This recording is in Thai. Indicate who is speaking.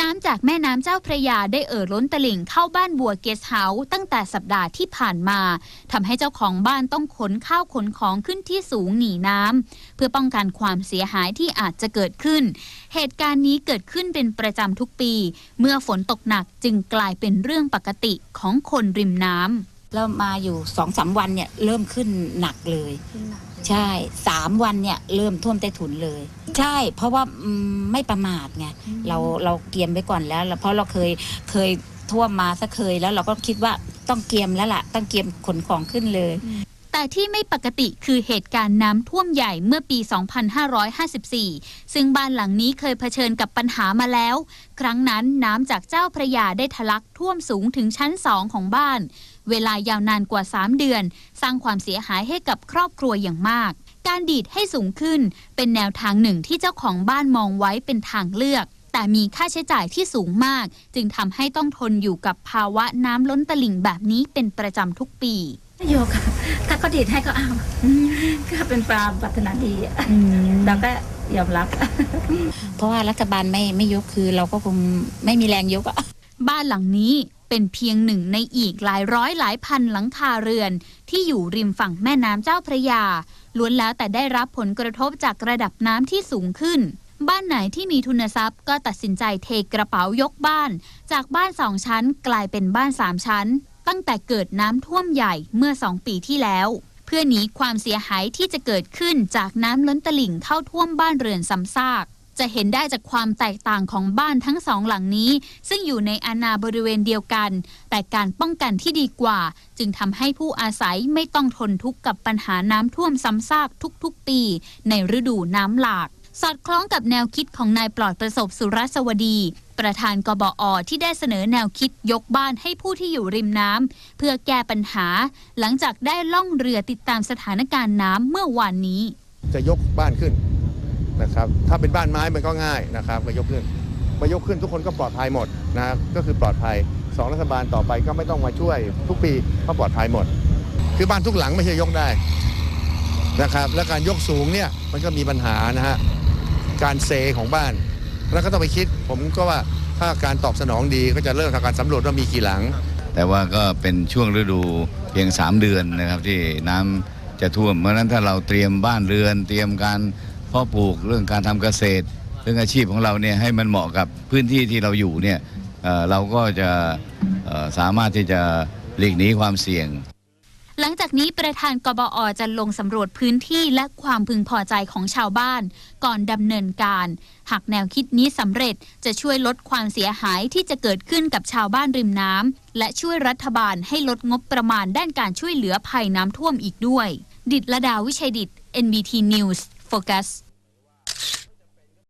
Speaker 1: น้ำจากแม่น้ำเจ้าพระยาได้เอ่อล้นตลิ่งเข้าบ้านบัวเกสเฮาส์ตั้งแต่สัปดาห์ที่ผ่านมาทำให้เจ้าของบ้านต้องขนข้าวขนของขึ้นที่สูงหนีน้ำเพื่อป้องกันความเสียหายที่อาจจะเกิดขึ้น เหตุการณ์นี้เกิดขึ้นเป็นประจำทุกปี เมื่อฝนตกหนักจึงกลายเป็นเรื่องปกติของคนริมน้ำ
Speaker 2: แล้วมาอยู่สองสามวันเนี่ยเริ่มขึ้นหนักเลย ใช่สามวันเนี่ยเริ่มท่วมใต้ถุนเลย ใช่เพราะว่าอืมไม่ประมาทไงเราเราเกียมไว้ก่อนแล้วแล้ว เพราะเราเคยเคยท่วมมาสักเคยแล้วเราก็คิดว่าต้องเกียมแล้วล่ะ ต้องเกียมขนของขึ้นเลย
Speaker 1: แต่ที่ไม่ปกติคือเหตุการณ์น้ำท่วมใหญ่เมื่อปี 2554 ซึ่งบ้านหลังนี้เคยเผชิญกับปัญหามาแล้ว ครั้งนั้นน้ำจากเจ้าพระยาได้ทะลักท่วมสูงถึงชั้นสองของบ้าน เวลายาวนานกว่า 3 เดือน สร้างความเสียหายให้กับครอบครัวอย่างมาก การดีดให้สูงขึ้น เป็นแนวทางหนึ่งที่เจ้าของบ้านมองไว้เป็นทางเลือก แต่มีค่าใช้จ่ายที่สูงมาก จึงทำให้ต้องทนอยู่กับภาวะน้ำล้นตลิ่งแบบนี้เป็นประจำทุกปี
Speaker 3: โยค่ะ ถ้าเขาดีดให้ก็เอาก็เป็นความปรารถนาดีอะเราก็ยอมรับ
Speaker 2: เพราะว่ารัฐบาลไม่ไม่ยกคือเราก็คงไม่มีแรงยกอะ
Speaker 1: บ้านหลังนี้ เป็นเพียงหนึ่งในอีกหลายร้อยหลายพันหลังคาเรือน ที่อยู่ริมฝั่งแม่น้ำเจ้าพระยา ล้วนแล้วแต่ได้รับผลกระทบจากระดับน้ำที่สูงขึ้น บ้านไหนที่มีทุนทรัพย์ก็ตัดสินใจเทกระเป๋ายกบ้าน จากบ้านสองชั้นกลายเป็นบ้านสามชั้น ตั้งแต่เกิดน้ำท่วมใหญ่เมื่อสองปีที่แล้ว เพื่อหนีความเสียหายที่จะเกิดขึ้นจากน้ำล้นตลิ่งเข้าท่วมบ้านเรือนซ้ำซาก จะเห็นได้จากความแตกต่างของบ้านทั้งสองหลังนี้ ซึ่งอยู่ในอาณาบริเวณเดียวกัน แต่การป้องกันที่ดีกว่า จึงทำให้ผู้อาศัยไม่ต้องทนทุกข์กับปัญหาน้ำท่วมซ้ำซากทุกๆ ปี ในฤดูน้ำหลากสอดคล้องกับแนวคิดของนายปลอดประสบสุรสวดี ประธานกบอ ที่ได้เสนอแนวคิดยกบ้านให้ผู้ที่อยู่ริมน้ำเพื่อแก้ปัญหา หลังจากได้ล่องเรือติดตามสถานการณ์น้ำเมื่อวานนี้
Speaker 4: จะยกบ้านขึ้น นะครับถ้าเป็นบ้านไม้มันก็ง่ายนะครับก็ยกขึ้นมายกขึ้นทุกคนก็ปลอดภัยหมดนะก็คือปลอดภัยสองรัฐบาลต่อไปก็ไม่ต้องมาช่วยทุกปีเพราะปลอดภัยหมด คือบ้านทุกหลังไม่ใช่ยกได้นะครับและการยกสูงเนี่ยมันก็มีปัญหานะฮะการเซของบ้าน แล้วก็ต้องไปคิด ผมก็ว่าถ้าการตอบสนองดีก็จะเริ่มทำการสำรวจว่ามีกี่หลัง
Speaker 5: แต่ว่าก็เป็นช่วงฤดูเพียง 3 เดือนนะครับที่น้ำจะท่วมเพราะนั้นถ้าเราเตรียมบ้านเรือน เตรียมการ เพาะปลูกเรื่องการทำเกษตร เรื่องอาชีพของเราเนี่ยให้มันเหมาะกับพื้นที่ที่เราอยู่เนี่ยเเราก็จะสามารถที่จะหลีกหนีความเสี่ยง
Speaker 1: หลังจากนี้ประธานกบอจะลงสำรวจพื้นที่และความพึงพอใจของชาวบ้าน ก่อนดำเนินการ หากแนวคิดนี้สำเร็จจะช่วยลดความเสียหายที่จะเกิดขึ้นกับชาวบ้านริมน้ำและช่วยรัฐบาลให้ลดงบประมาณด้านการช่วยเหลือภัยน้ำท่วมอีกด้วย ดิดละดาวิชัยดิต NBT News pocas